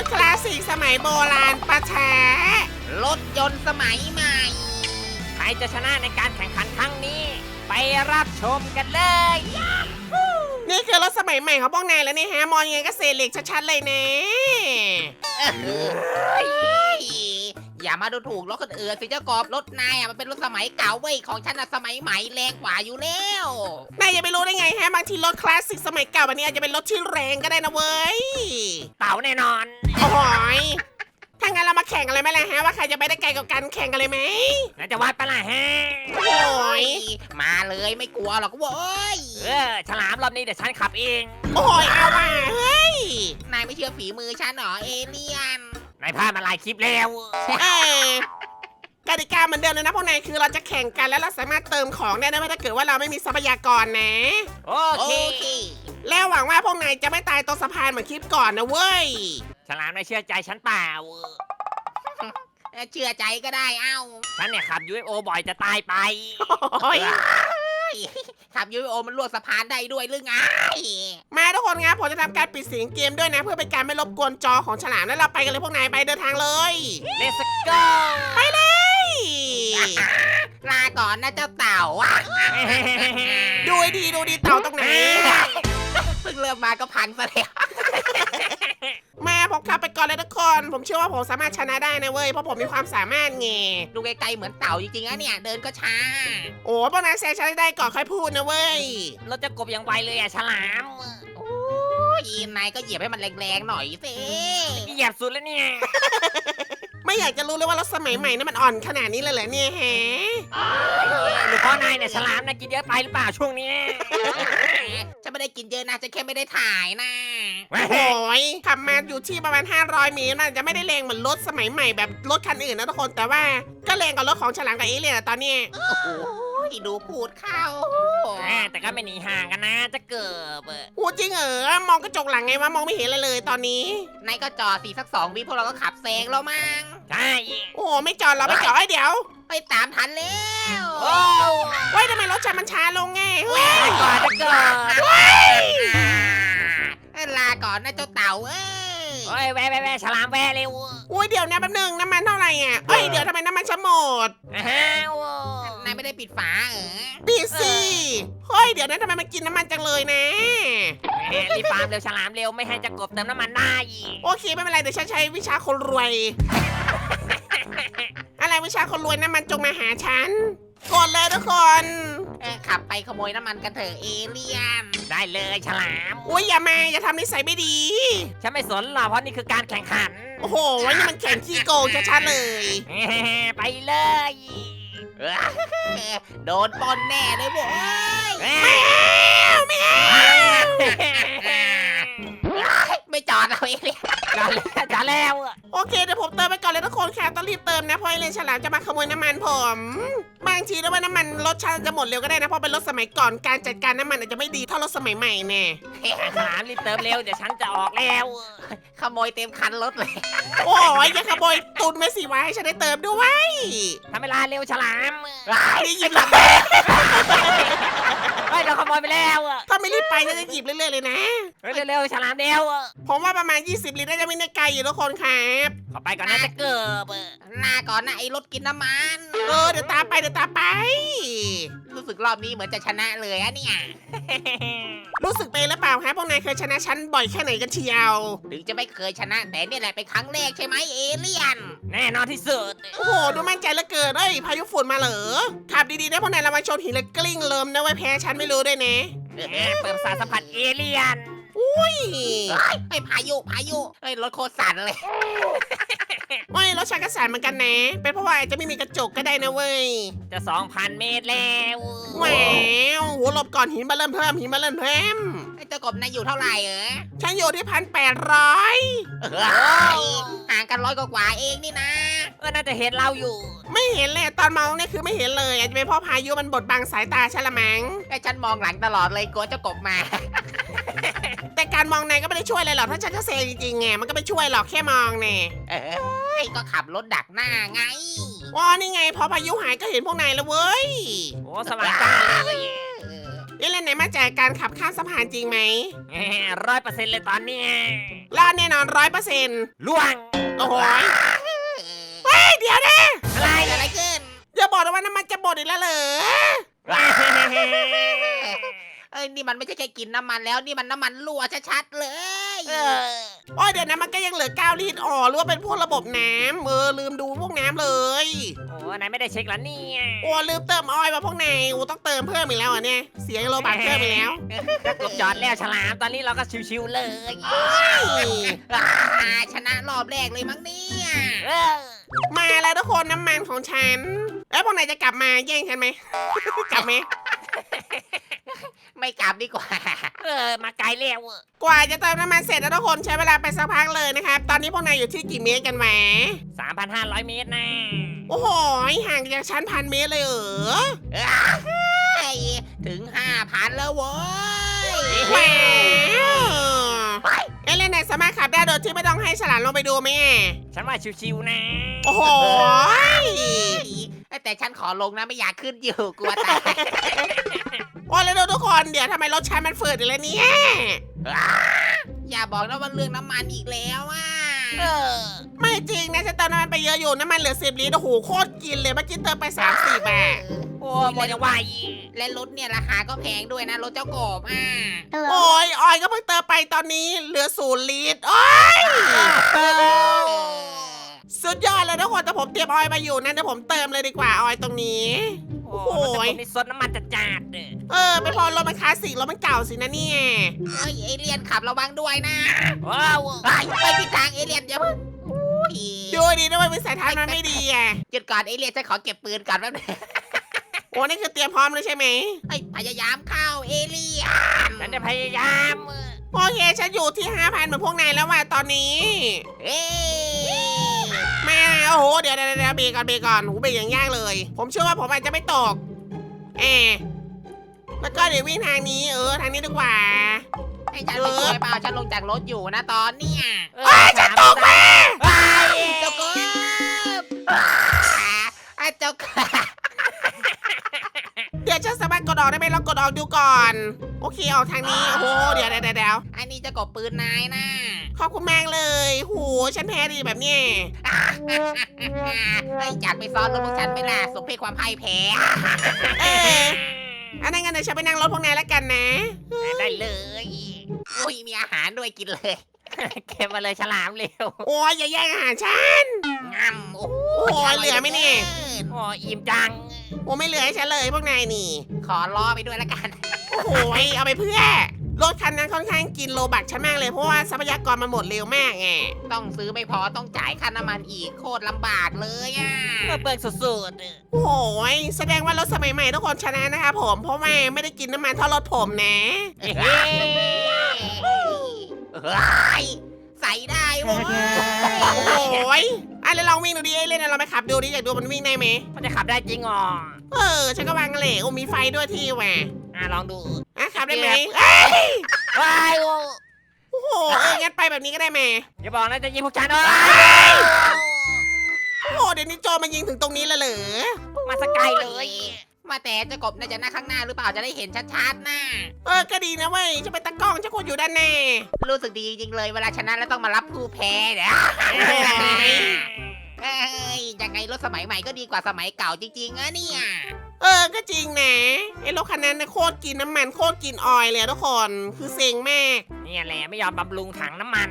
ถคลาสสิกสมัยโบราณปะทะรถยนต์สมัยใหม่ ใครจะชนะในการแข่งขันครั้งนี้ ไปรับชมกันเลยนี่คือรถสมัยใหม่ของพวกนายแล้วนี่ฮะ มองยังไงก็เศษเหล็กชัดๆเลยนะเฮ้ย อย่ามาดูถูกรถคนอื่นสิเจ้ากอบรถนายอะมันเป็นรถสมัยเก่าเว้ยของฉันน่ะสมัยใหม่แรงกว่าอยู่แล้วนายจะไปรู้ได้ไงฮะบางทีรถคลาสสิกสมัยเก่าแบบนี้อาจจะเป็นรถที่แรงก็ได้นะเว้ยเต่าแน่นอน โอ้ยถ้างั้นเรามาแข่งกันเลยไหมล่ะฮะว่าใครจะไปได้ไกลกว่ากันแข่งกันเลยไหมน่าจะวัดปะล่ะฮะ โอ้ยมาเลยไม่กลัวหรอกเว้ยเออ ฉลามรอบนี้เดี๋ยวฉันขับเอง โอ้ยเอาว่ะเฮ้ย นายไม่เชื่อฝีมือฉันเหรอเอเลี่ยน นายพลาดมาหลายคลิปแล้วเออกติกาเหมือนเดิมเลยนะพวกนายคือเราจะแข่งกันแล้วเราสามารถเติมของได้นะไม่ถ้าเกิดว่าเราไม่มีทรัพยากรนะ โอโอเคเค แล้วหวังว่าพวกนายจะไม่ตายตรงสะพานเหมือนคลิปก่อนนะเว้ย ฉลามไม่เชื่อใจฉันเปล่า เชื่อใจก็ได้เอ้า ฉันเนี่ยขับ UFO บ่อยจะตายไป โอ้ย ขับยูโอมันลวดสะพานได้ด้วยหรือไง มาทุกคนครับผมจะทำการปิดเสียงเกมด้วยนะ เพื่อเป็นการไม่รบกวนจอของฉลามแล้วเราไปกันเลยพวกนายไปเดินทางเลย Let's go ไปเลย ลาก่อนนะเจ้าเต่าอะดูให้ดีดูดีเต่าตรงไหน เพิ่งเริ่มมาก็พังซะแล้วมา ผมขับไปก่อนเลยทุกคน ผมเชื่อว่าผมสามารถชนะได้นะเว้ย เพราะผมมีความสามารถไง ดูไกลๆเหมือนเต่าจริงๆอะเนี่ย เดินก็ช้า โอ้พวกนายแซงฉันได้ก่อนค่อยพูดนะเว้ยรถจะกบยังไวเลยอะฉลามโอ้ยนายก็เหยียบให้มันแรงๆหน่อยสิ เหยียบสุดแล้วเนี่ย ไม่อยากจะรู้เลยว่ารถสมัยใหม่นี่มันอ่อนขนาดนี้เลยเหรอเนี่ยฮะหรือเพราะนายเนี่ยฉลามนะกินเยอะไปหรือเปล่าช่วงนี้ ฉันไม่ได้กินเยอะนะฉันแค่ไม่ได้ถ่ายนะโอ้โหยขับมาอยู่ที่ประมาณ 500 เมตรน่าจะไม่ได้แรงเหมือนรถสมัยใหม่แบบรถคันอื่นนะทุกคนแต่ว่าก็แรงกว่ารถของฉลามกับเอเลี่ยนอะตอนเนี้ยโอ้โห ดูพูดเข้าอ่าแต่ก็ไม่หนีห่างกันนะจะเกิบเออพูดจริงเหรอมองกระจกหลังไงวะมองไม่เห็นเลยเลยตอนนี้ นายก็จอดสีสักสองวิพวกเราก็ขับแซงแล้วมั้งใช่โอ้โหไม่จอดเราไม่จอดไอ้ยเดี๋ยวไปตามทันแล้วโอ้เว้ยทำไมรถฉันมันช้าลงไงเฮ้ยก่อนจะเกิบอ่าลาก่อนนะเจ้าเต่าเอ้ยโอ้ยแวะแวะแวะฉลามแวะเร็วอุ้ยเดี๋ยวนะแป๊บนึงน้ำมันเท่าไหร่อะเอ้ยเดี๋ยวทำไมน้ำมันฉันหมดอ้าวนาย ไม่ได้ปิดฝาเออดีสิเฮ้ยเดี๋ยวนะทำไมมันกินน้ำมันจังเลยนะเอ้ยรีบฟาร์มเร็วฉลามเร็วไม่ให้จะกบเติมน้ำมันได้อีกโอเคไม่เป็นไรเดี๋ยวฉันใช้วิชาคนรวย อะไรวิชาคนรวยน้ำมันจงมาหาฉันกดเลยทุกคนเออขับไปขโมยน้ำมันกันเถอะเอเลี่ยน ได้เลยฉลาม อุ้ยอย่ามาอย่าทำนิสัยไม่ดี ฉันไม่สนหรอกเพราะนี่คือการแข่งขันโอ้โหวันนี้มันแข่งขี้โกงชัดๆเลยไปเลยเออ โดนปล้นแน่เลยโว้ยไม่เอาไม่เอาไม่จอดเอาเอเลี่ยนจอดแล้วจอดแล้วโอเคเดี๋ยวผมเติมไปก่อนเลยทุกคนค่ะต้องรีบเติมนะเพราะไอเลนฉลามจะมาขโมยน้ำมันผมบางทีด้วยว่าน้ำมันรถฉันจะหมดเร็วก็ได้นะเพราะเป็นรถสมัยก่อนการจัดการน้ำมันอาจจะไม่ดีเท่ารถสมัยใหม่แน่ฉลามรีบเติมเร็วเดี๋ยวฉันจะออกแล้ว ขโมยเต็มคันรถเลยโอ้ยอย่าขโมยตุนไว้สิวะให้ฉันได้เติมด้วยทำเวลาเร็วฉลามนี่หยิบหลังเฮ้ยเราขโมยไปแล้วอะถ้าไม่รีบไปฉันจะหยิบเรื่อยๆเลยนะ เฮ้ยเร็วๆฉลามเร็วอะผมว่าประมาณ 20 ลิตรน่าจะไม่ได้ไกลอยู่ทุกคนครับ ขอไปก่อนนะจะเกิบอะหน้าก่อนนะไอ้รถกินน้ำมันเออเดี๋ยวตามไปเดี๋ยวตามไป รู้สึกรอบนี้เหมือนจะชนะเลยอะเนี่ย รู้สึกไปหรือเปล่าครับพวกนายเคยชนะฉันบ่อยแค่ไหนกันเชียว ถึงจะไม่เคยชนะแต่เนี่ยแหละเป็นครั้งแรกใช่ไหมเอเลี่ยน แน่นอนที่สุด โอ้โห ดูมั่นใจเหลือเกินเอ้ยพายุฝุ่นมาเหรอขับดีๆนะพวกนายระวังชนหินแล้วกลิ้งเลิมนะไว้ยแพ้ฉันไม่รู้ด้วยนะ เออเปิดสารสัมผัสเอเลี่ยน อุ้ยไอ้ยพายุพายุไอ้ยรถโคตรสั่นเลย โอ้ยรถชักกระสานเหมือนกันนะ เป็นเพราะว่าอาจจะไม่มีกระจกก็ได้นะเว้ยจะ2,000เมตรแล้วแหววหัวหลบก่อนหินมาเริ่มเพิ่มหินมาเริ่มเพิ่มไอ้เจ้ากบนายอยู่เท่าไหร่เออฉันอยู่ที่พันแปดร้อยเฮ้ยห่างกันร้อยกว่าๆเองนี่นะเออน่าจะเห็นเราอยู่ ไม่เห็นเลยตอนมองเนี่ยคือไม่เห็นเลยอาจจะเป็นเพราะพายุมันบดบังสายตาฉันละมั้ง ไอ้ฉันมองหลังตลอดเลยกลัวเจ้ากบมา แต่การมองนายก็ไม่ได้ช่วยอะไรหรอกถ้าฉันจะเซจริงๆไงมันก็ไม่ช่วยหรอกแค่มองเนี่ยเอ้ยก็ขับรถดักหน้าไงว้านี่ไงพอพายุหายก็เห็นพวกนายแล้วเว้ยโอ้สว่างจ้าเลยเออเอเลนไหนมาจากการขับข้ามสะพานจริงไหมร้อยเปอร์เซ็นต์เลยตอนเนี้ยรอดแน่นอนร้อยเปอร์เซ็นต์ล่วงโอ้โหยเฮ้ยเดี๋ยวนะอะไรเกิดอะไรขึ้นอย่าบอกนะว่าน้ำมันจะหมดอีกแล้วเหรอเอ้ยนี่มันไม่ใช่แค่กินน้ำมันแล้วนี่มันน้ำมันรั่วชัดๆเลยเออโอ้ยเดี๋ยวนะมันก็ยังเหลือ9ลิตรอ๋อหรือว่าเป็นพวกระบบน้ำเออลืมดูพวกน้ำเลย โอ้นายไม่ได้เช็คแล้วเนี่ยโอ้ลืมเติมออยล์มาพวกนายโอ้ต้องเติมเพิ่มอีกแล้วเหรอะเนี่ยเสียโลบัตเพิ่มอีกแล้วจะกบจอดแล้วฉลามตอนนี้เราก็ชิวๆเลยอ่าชนะรอบแรกเลยมั้งเนี่ยเออมาแล้วทุกคนน้ำมันของฉันเอ้ยพวกนายจะกลับมาแย่งฉันไหม กลับไหม ไม่กลับดีกว่า เออ มาไกลแล้วกว่าจะเติมน้ำมันเสร็จนะทุกคนใช้เวลาไปสักพักเลยนะครับ ตอนนี้พวกนายอยู่ที่กี่เมตรกันแหมสามพันห้าร้อยเมตรนะโอ้โหห่างจากชั้นพันเมตรเลยเหรอเอ้ยถึงห้าพันแล้วเว้ยแหมเอเลนไหนสามารถขับได้โดยที่ไม่ต้องให้ฉลามลงไปดูไหมอะฉันว่าชิวๆนะ โอ้โหแต่ฉันขอลงนะไม่อยากขึ้นอยู่กลัวตาย โอ้แล้วดูทุกคนเดี๋ยวทำไมรถฉันมันฝืดอีกแล้วเนี่ยอย่าบอกนะว่าเรื่องน้ำมันอีกแล้วอะเออไม่จริงนะฉันเติมน้ำมันไปเยอะอยู่น้ำมันเหลือสิบลิตรโอ้โหโคตรกินเลยเมื่อกี้เติมไปสามสี่บาทโอ้หมดยังว่าอีกและรถเนี่ยราคาก็แพงด้วยนะรถเจ้ากบอะโอ้ยออยก็เพิ่งเติมไปตอนนี้เหลือศูนย์ลิตรโอ้ยเออสุดยอดเลยทุกคนแต่ผมเตรียมออยมาอยู่นะเดี๋ยวผมเติมเลยดีกว่าออยตรงนี้ โอ้โอ้โหยแต่ผมนี่ซดน้ำมันจัดจัดๆเด้อเออไปพอรถมันคลาสสิกรถมันเก่าสินะเนี่ยเฮ้ยเอเลี่ยนขับระวังด้วยนะว้าวไปไปทิศทางเอเลี่ยนอย่าเพิ่งอุ้ยดูดีนะมันวิสัยทัศน์มันไม่ดีอะหยุดก่อนเอเลี่ยนฉันขอเก็บปืนก่อนแป๊บนึงโอ้นี่คือเตรียมพร้อมเลยใช่ไหมเฮ้ยพยายามเข้าเอเลี่ยนฉันจะพยายามเออโอเคฉันอยู่ที่ห้าพันเหมือนพวกนายแล้วว่ะตอนนี้ เอ้ยแม่ โอ้โหเดี๋ยวเดี๋ยวเดี๋ยวเบรกก่อนเบรกก่อนหูเบรกอย่างยากเลย ผมเชื่อว่าผมอาจจะไม่ตกแอบแล้วก็เดี๋ยววิ่งทางนี้เออทางนี้ดีกว่าให้ฉันไปช่วยเปล่าฉันลงจากรถอยู่นะตอนเนี้ยเออเอ้ยฉันตกมาเอ้ยเจ้ากบอะเจ้ากบเดี๋ยวฉันสามารถกดออกได้ไหมลองกดออกดูก่อน โอเคออกทางนี้โอ้โหเดี๋ยวเดี๋ยวเดี๋ยวเดี๋ยวอันนี้เจะกบปืนนายนะ ขอบคุณมากเลยโหฉันแพ้ดีแบบเนี้ยไอ้ยจัดไปซ้อนรถพวกฉันไม่ล่ะสมเพศความพ่ายแพ้ เอออันนั้นงั้นเดี๋ยวฉันไปนั่งรถพวกนายแล้วกันนะ ได้เลยอุ้ยมีอาหารด้วยกินเลย เก็บมาเลยฉลามเร็วโอ้ยอย่าแย่งอาหารฉัน งำโอ้โอ้ยเหลือไหมเนี่ย โอ้อิ่มจัง โอ้ไม่เหลือให้ฉันเลยพวกนายนี่ ขอล้อไปด้วยละกัน โอ้โหยเอาไปเพื่อ รถคันนั้นค่อนข้างกินโลบักฉันมากเลยเพราะว่าทรัพยากรมันหมดเร็วมากไงต้องซื้อไม่พอต้องจ่ายค่าน้ำมันอีกโคตรลำบากเลยอะเมื่อเปิดสุดๆเออโอ้โหยแสดงว่ารถสมัยใหม่ทุกคนชนะนะคะผมเพราะว่าไม่ได้กินน้ำมันเท่ารถผมนะเฮ้ยเฮ้ยใส่ได้เว้ย โอ้โหยอะเลยลองวิ่งดูดิเอ้ยเล่นเราไปขับดูดิอยากดูมันวิ่งได้ไหมมันจะขับได้จริงอ๋อเออฉันก็วางกันเลยโอ้มีไฟด้วยที่แหวะ อะลองดูอะขับได้ไหมเอ้ยว้ายโอ้โอ้โหเอองั้นไปแบบนี้ก็ได้ไหมอย่าบอกนะจะยิงพวกฉันเอ้ยโอ้โหเดี๋ยวนี้โจรมันยิงถึงตรงนี้เลยเหรอมาสกายเลย มาแต่เจะกบน่าจะหน้าข้างหน้าหรือเปล่าจะได้เห็นชัดๆนะเออก็ดีนะเว้ยจะเป็นตะกล้องจะควรอยู่ด้านในรู้สึกดีจริงเลยเวลาชนะแล้วต้องมารับผู้แพ้เนี่ย เอ้ยยังไงรถสมัยใหม่ก็ดีกว่าสมัยเก่าจริงๆอะเนี่ย เออ ก็จริงนะไอ้รถคันนั้นนะโคตรกินน้ำมันโคตรกินออยล์เลยอะทุกคน คือเซ็งมาก เนี่ยแหละไม่ยอมบำรุงถังน้ำมัน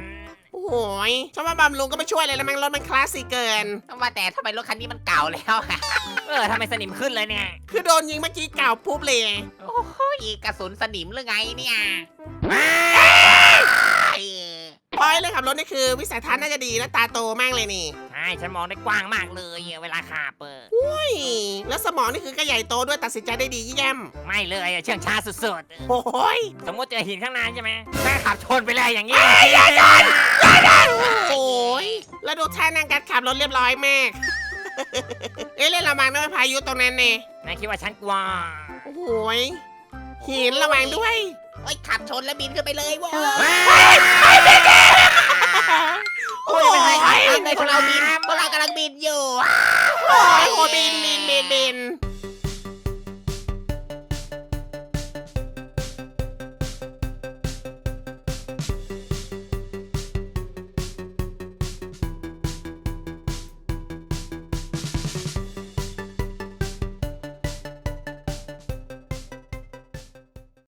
โอ้โหยฉันว่าบำรุงก็ไม่ช่วยเลยแล้วมั้งรถมันคลาสสิกเกิน ว่าแต่ทำไมรถคันนี้มันเก่าแล้วอะ เออทำไมสนิมขึ้นเลยเนี่ย คือโดนยิงเมื่อกี้เก่าปุ๊บเลย โอ้โหกระสุนสนิมหรือไงเนี่ยเออพอยเลยขับรถนี่คือวิสัยทัศน์น่าจะดีและตาโตมากเลยนี่ใช่ ฉันมองได้กว้างมากเลยเวลาขับเออเฮ้ยแล้วสมองนี่คือก็ใหญ่โตด้วยตัดสินใจได้ดีเยี่ยมไม่เลยอะเชื่องช้าสุดโอ้ยๆ สมมติเจอหินข้างหน้าใช่ไหมถ้าขับชนไปเลยอย่างนี้โอ้ยแล้วดูท่านั่งการขับรถเรียบร้อยมาก เอ้ยเล่นระวังด้วยพายุตรงนั้นเนี่ยนายคิดว่าฉันกลัวโอ้โหยหินระวังด้วย โอ้ยขับชนแล้วบินขึ้นไปเลยเว้ย โอ้ยไม่โอ้ใช่ยขับเลยพวกเราบินพวกเรากำลังบินอยู่โอ้ยโอ้ยบินบินบินบิน